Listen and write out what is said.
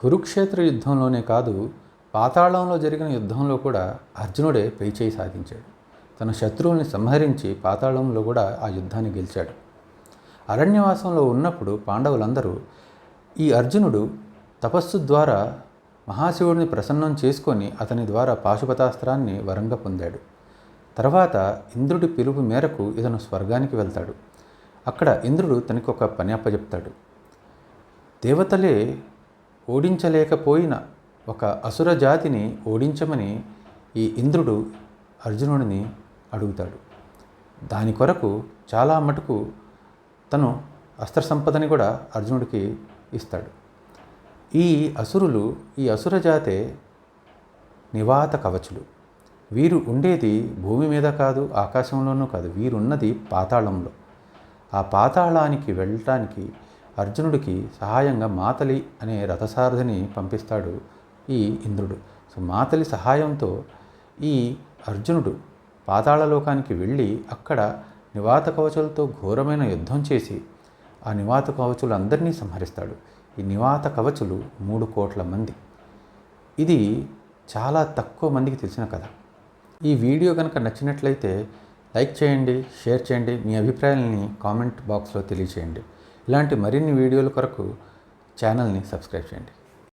కురుక్షేత్ర యుద్ధంలోనే కాదు పాతాళంలో జరిగిన యుద్ధంలో కూడా అర్జునుడే పైచేయి సాధించాడు. తన శత్రువుల్ని సంహరించి పాతాళంలో కూడా ఆ యుద్ధాన్ని గెలిచాడు. అరణ్యవాసంలో ఉన్నప్పుడు పాండవులందరూ ఈ అర్జునుడు తపస్సు ద్వారా మహాశివుడిని ప్రసన్నం చేసుకొని అతని ద్వారా పాశుపతాస్త్రాన్ని వరంగా పొందాడు. తర్వాత ఇంద్రుడి పిలుపు మేరకు ఇతను స్వర్గానికి వెళ్తాడు. అక్కడ ఇంద్రుడు తనకి ఒక పని అప్పచెప్తాడు దేవతలే ఓడించలేకపోయిన ఒక అసుర జాతిని ఓడించమని ఈ ఇంద్రుడు అర్జునుడిని అడుగుతాడు. దాని కొరకు చాలా మటుకు తను అస్త్ర సంపదని కూడా అర్జునుడికి ఇస్తాడు. ఈ అసురులు ఈ అసుర జాతే నివాత కవచులు. వీరు ఉండేది భూమి మీద కాదు ఆకాశంలోనూ కాదు. వీరున్నది పాతాళంలో. ఆ పాతాళానికి వెళ్ళటానికి అర్జునుడికి సహాయంగా మాతలి అనే రథసారథిని పంపిస్తాడు ఈ ఇంద్రుడు. సో మాతలి సహాయంతో ఈ అర్జునుడు పాతాళలోకానికి వెళ్ళి అక్కడ నివాత కవచులతో ఘోరమైన యుద్ధం చేసి ఆ నివాత కవచులందరినీ సంహరిస్తాడు. ఈ నివాత కవచులు మూడు కోట్ల మంది. ఇది చాలా తక్కువ మందికి తెలిసిన కథ. ఈ వీడియో కనుక నచ్చినట్లయితే లైక్ చేయండి షేర్ చేయండి మీ అభిప్రాయాలని కామెంట్ బాక్స్లో తెలియచేయండి. ఇలాంటి మరిన్ని వీడియోల కొరకు ఛానల్ని సబ్స్క్రైబ్ చేయండి.